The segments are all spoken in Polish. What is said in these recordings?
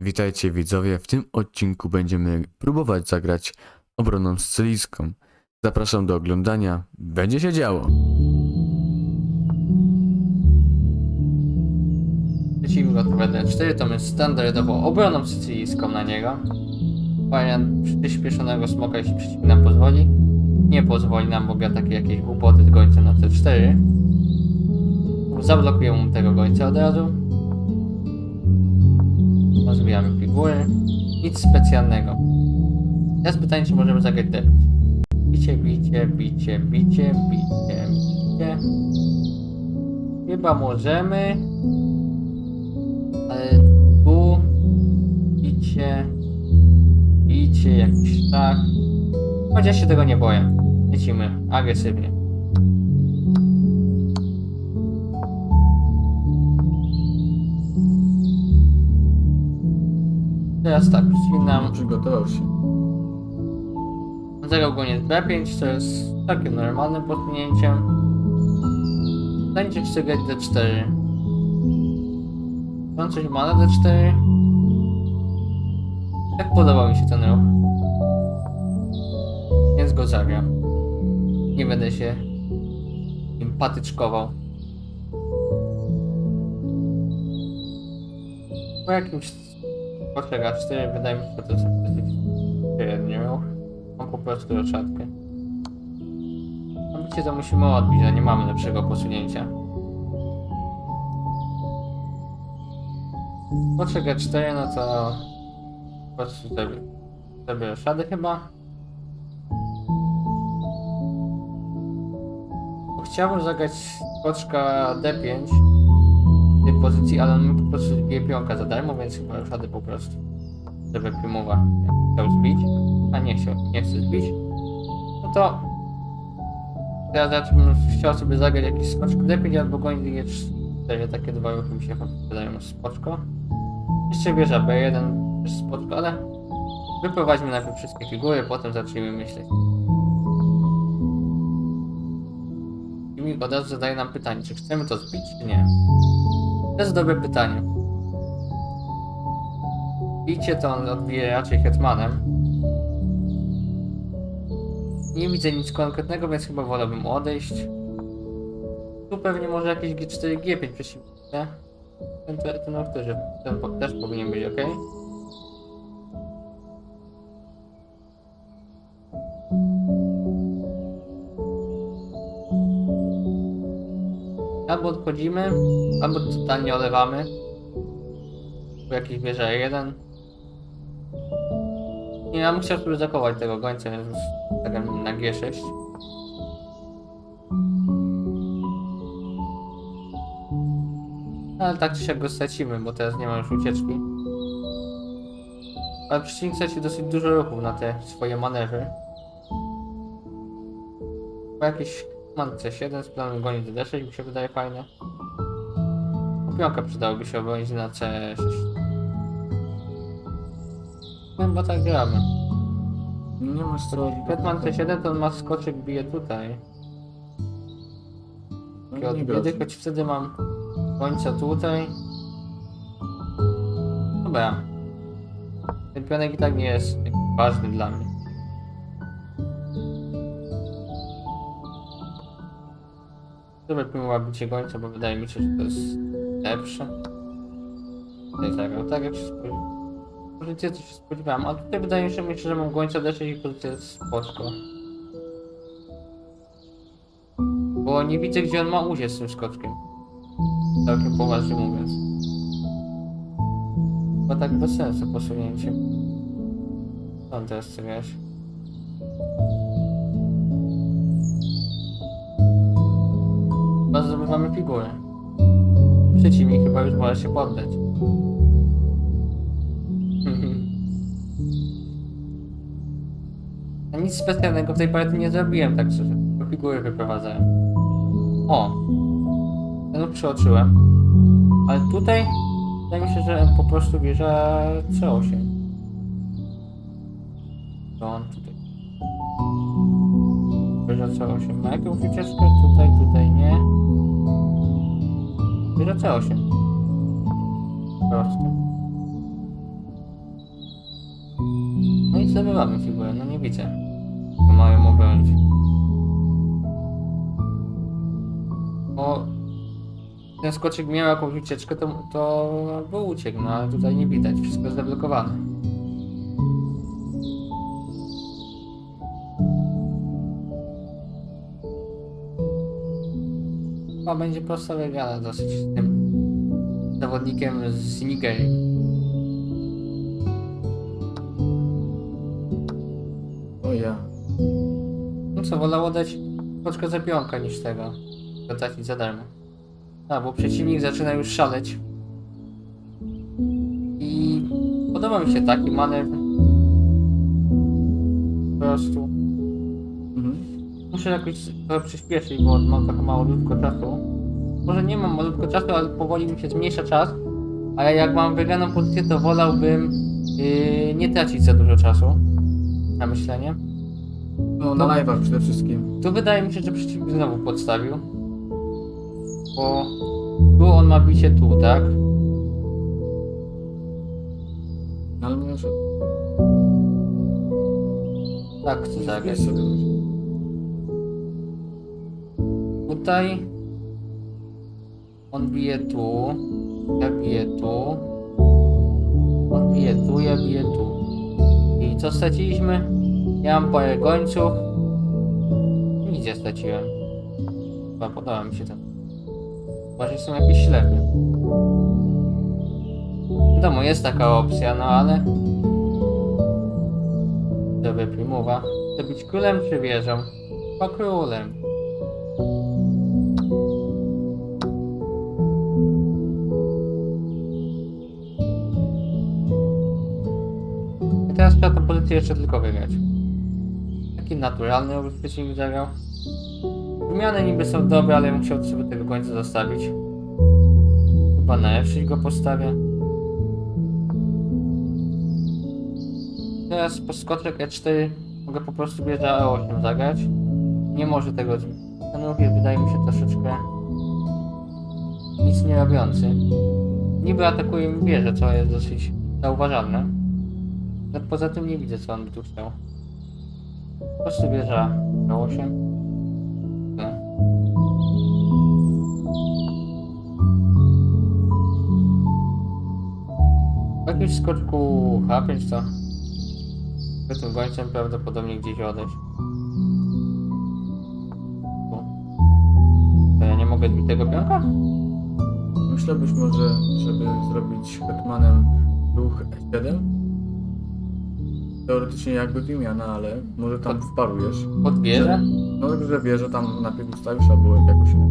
Witajcie widzowie, w tym odcinku będziemy próbować zagrać obroną scylijską. Zapraszam do oglądania, będzie się działo. Przeciwnik odpowiada 4 to my standardowo obroną sycylijską na niego. Wariant przyspieszonego smoka, jeśli przeciwnik nam pozwoli. Nie pozwoli nam, bo gra takie jakieś głupoty z gońcem na C4. Zablokuję mu tego gońca od razu. Rozwijamy figury. Nic specjalnego. Teraz pytanie, czy możemy zagrać debiut. Bicie, bicie, bicie, bicie, bicie, bicie. Chyba możemy. Ale tu bicie, bicie, jakiś tak. Chociaż się tego nie boję. Lecimy agresywnie. Teraz tak, przycinam. Przygotował się. Zagrał goniec B5, co jest takim normalnym posunięciem. Będzie chce grać D4. Mam coś ma na D4. Tak podobał mi się ten ruch. Więc go zagram. Nie będę się im patyczkował. Po jakimś poczeka 4 wydaje mi się, że to jest dosyć średni ruch. Mam po prostu roszadkę. Obicie to musimy odbić, a nie mamy lepszego posunięcia. Poczekaj 4, no to po prostu zrobię, zrobię roszady chyba. Chciałbym zagrać skoczka D5 w tej pozycji, ale on mi po prostu G5 za darmo, więc chyba roszady po prostu. Żeby Primowa chciał zbić, a nie chciał, nie chce zbić. No to teraz ja bym chciał sobie zagrać jakiś skoczek D5 albo gonić G4, takie dwa ruchy mi się wydają spoczko. Jeszcze wieża B1 też spoczko, ale wyprowadźmy najpierw wszystkie figury, potem zacznijmy myśleć. I mi od razu zadaje nam pytanie, czy chcemy to zbić, czy nie. To jest dobre pytanie. Bicie to on odbije raczej hetmanem. Nie widzę nic konkretnego, więc chyba wolałbym odejść. Tu pewnie może jakieś G4, G5 przeciwnie. Ten, ten, ten ten po- też powinien być ok. Albo odchodzimy, albo totalnie olewamy. Tu jakiś bierze jeden. Nie, ja bym chciał sobie zakować tego gońca, więc tak na G6. Ale tak czy siak go stracimy, bo teraz nie ma już ucieczki. Ale przeciwnik straci dosyć dużo ruchów na te swoje manewry. Chyba jakiś man C7 z planem gonić do D6 mi się wydaje fajne. Pionka przydałoby się obronić na C6. Chyba tak gramy. Nie ma strony. Hetman C7 to on ma skoczek bije tutaj. Od biedy, choć wtedy mam końca tutaj. Dobra. Ten pionek i tak nie jest ważny dla mnie. Dobra, próbował bicie gońca, bo wydaje mi się, że to jest lepsze. Tutaj zagrał tak jak się spodziewałem. Pozycję to się spodziewałem, ale tutaj wydaje mi się, myślę, że mam gońca D6 i pozycja jest spoczko. Bo nie widzę, gdzie on ma uciec z tym skoczkiem. Całkiem poważnie mówiąc. Chyba tak bez sensu posunięcie. Co on teraz chce grać? Chyba zdobywamy figurę. Przeciwnik chyba już może się poddać. A nic specjalnego w tej partii nie zrobiłem, tak szczerze. Figury wyprowadzałem. O! Ten ruch przeoczyłem. Ale tutaj wydaje mi się, że po prostu wieża C8. To on tutaj. Wieża C8. Ma jakąś ucieczkę? Tutaj, tutaj nie. Tylko C8. Proste. No i zdobywamy figurę, no nie widzę. Bo mają obronić. Bo ten skoczek miał jakąś ucieczkę, to, to był uciekł, no ale tutaj nie widać, wszystko jest zablokowane. Chyba będzie prosta wygrana dosyć z tym zawodnikiem z Nigerii. O ja. No co, wolało dać skoczkę za pionka niż tego. Zatracić za darmo. A, bo przeciwnik zaczyna już szaleć. I podoba mi się taki manewr. Po prostu. Muszę jakoś trochę przyspieszyć, bo mam trochę malutko czasu. Może nie mam malutko czasu, ale powoli mi się zmniejsza czas. A ja jak mam wygraną pozycję, to wolałbym yy, nie tracić za dużo czasu na myślenie. No, na live'ach przede wszystkim. Tu wydaje mi się, że przeciwnik znowu podstawił. Bo tu on ma bicie tu, tak? Ale może... Tak chcę zagrać. Sobie. Tutaj on bije tu, ja biję tu, on bije tu, ja biję tu. I co straciliśmy? Ja mam parę gońców. Nic nie straciłem. Chyba podoba mi się ten. Chyba, są jakieś ślepy. Wiadomo, jest taka opcja, no ale... Żeby primowa. Chcę być królem czy wieżą? Chyba królem. Teraz trzeba tę pozycję jeszcze tylko wygrać. Taki naturalny przeciwnik zagrał. Wymiany niby są dobre, ale musiał sobie tego końca zostawić. Chyba na F6 go postawię. Teraz po skoczek E4 mogę po prostu wieża E8 zagrać. Nie może tego zrobić. Ten ruch jest, wydaje mi się troszeczkę nic nie robiący. Niby atakuje mi wieżę, co jest dosyć zauważalne. Ale poza tym nie widzę co on by tu chciał. Po prostu wieża E8. No. W jakimś skoczku H5 to z tym gońcem prawdopodobnie gdzieś odejść. To ja nie mogę zbić tego pionka? Myślę być może, żeby zrobić Hetmanem ruch E7. Teoretycznie jakby wymiana, ale może tam wparujesz. Pod wieżę? No tak, że wie, że tam najpierw ustawisz albo jakoś nie.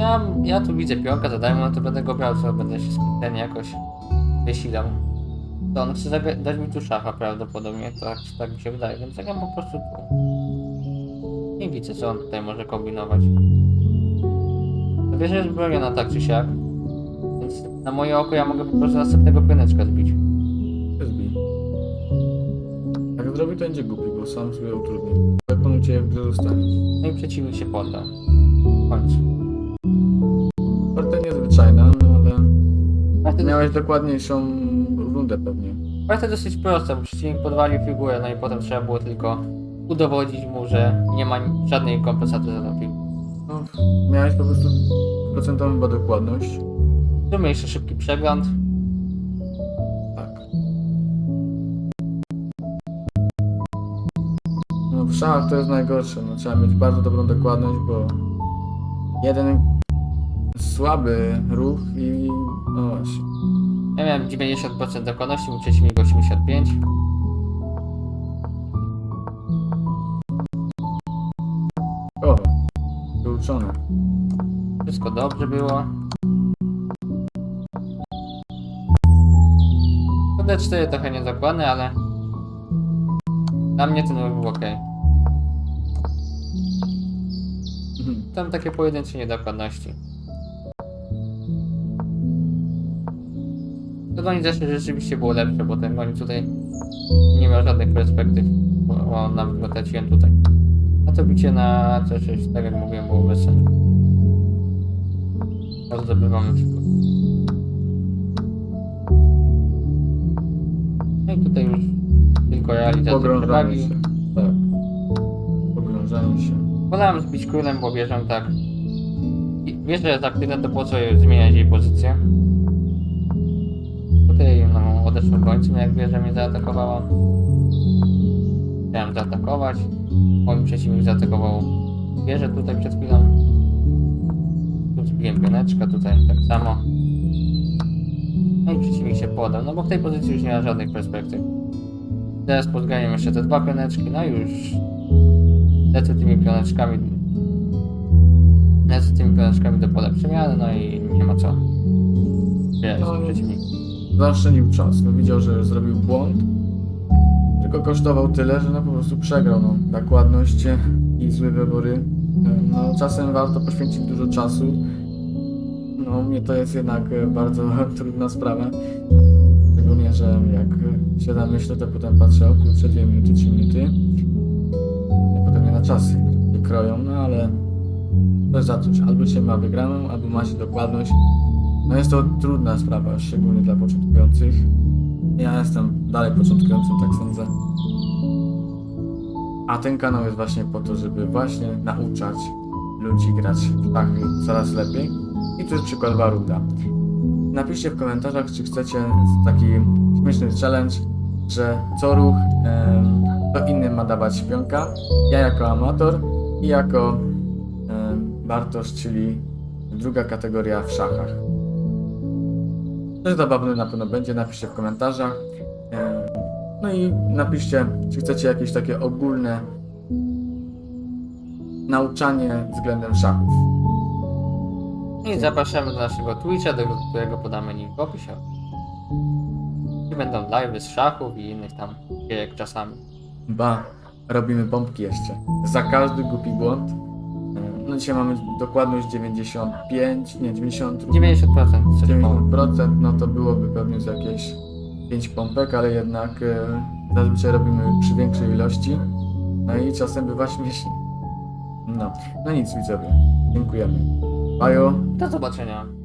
Ja, ja tu widzę pionka za darmo, no to będę go brał, co będę się specjalnie jakoś wysilał. To on chce zagra- dać mi tu szafa prawdopodobnie, tak, tak mi się wydaje, więc zagram po prostu tu. Nie widzę co on tutaj może kombinować. Wieża jest broniona tak czy siak, więc na moje oko ja mogę po prostu następnego pioneczka zbić. Zbij. Zrobi, to będzie głupi, bo sam sobie utrudni. Jak on u Ciebie w grze zostanie. No i przeciwnik się poddał. W końcu. Partia niezwyczajna, no ale Partia, miałeś dokładniejszą rundę pewnie. partia dosyć prosta, bo przeciwnik podwalił figurę, no i potem trzeba było tylko udowodnić mu, że nie ma żadnej kompensaty za tą figurę. No, miałeś po prostu procentową dokładność. Zróbmy jeszcze szybki przegląd. Szachach to jest najgorsze, no trzeba mieć bardzo dobrą dokładność, bo jeden słaby ruch i no właśnie. Ja miałem 90% dokładności, mój przeciwnik 85%. O, wyuczone. Wszystko dobrze było. To D4 trochę niedokładne, ale dla mnie ten ruch był ok. Tam takie pojedyncze niedokładności. To goni zresztą rzeczywiście było lepsze, bo ten goni tutaj nie miał żadnych perspektyw, bo nawet go traciłem tutaj. A to bicie na C6, tak jak mówiłem, było bez sensu. Teraz zdobywamy przykład. No i tutaj już tylko realizacja przewagi. się. Tak. Pogrążanie się. Wolałem zbić królem, bo wierzę tak. Wiesz, że jest aktywna, to po co zmieniać jej pozycję? Tutaj no, odeszłem gońcem, jak wieża mnie zaatakowała. Chciałem zaatakować. Mój przeciwnik zaatakował wieżę tutaj przed chwilą. Tu zbiłem pioneczka, tutaj tak samo. No i przeciwnik się podał, no bo w tej pozycji już nie ma żadnych perspektyw. Teraz pozganiam jeszcze te dwa pioneczki, no i już lecę tymi pioneczkami lecę tymi pioneczkami do pola przemiany, no i nie ma co zbierać No. Zaoszczędził czas. No widział, że zrobił błąd. Tylko kosztował tyle, że no po prostu przegrał. No. Nakładność i złe wybory. No czasem warto poświęcić dużo czasu. No mnie to jest jednak bardzo trudna sprawa. Szczególnie, że jak się zamyślę, to potem patrzę, o kurczę, 2 minuty, 3 minuty. I potem nie na czasy się kroją, no ale to za coś. Albo się ma wygraną, albo ma się dokładność. No jest to trudna sprawa, szczególnie dla początkujących. Ja jestem dalej początkującym, tak sądzę. A ten kanał jest właśnie po to, żeby właśnie nauczać ludzi grać w szachy coraz lepiej. I tu jest przykład Waruda. Napiszcie w komentarzach, czy chcecie taki śmieszny challenge, że co ruch to innym ma dawać pionka. Ja jako amator i jako Bartosz, czyli druga kategoria w szachach. Coś zabawne na pewno będzie, napiszcie w komentarzach. No i napiszcie, czy chcecie jakieś takie ogólne nauczanie względem szachów. I zapraszamy do naszego Twitcha, do którego podamy link w opisie. I będą live z szachów i innych tam gierek czasami. Ba, robimy bombki jeszcze. Za każdy głupi błąd. No dzisiaj mamy dokładność 95, nie 90, 90% coś koło. 90%, no to byłoby pewnie z jakieś 5 pompek, ale jednak e, zazwyczaj robimy przy większej ilości. No i czasem bywa śmiesznie. No, no nic widzowie. Dziękujemy. Bajo. Do zobaczenia.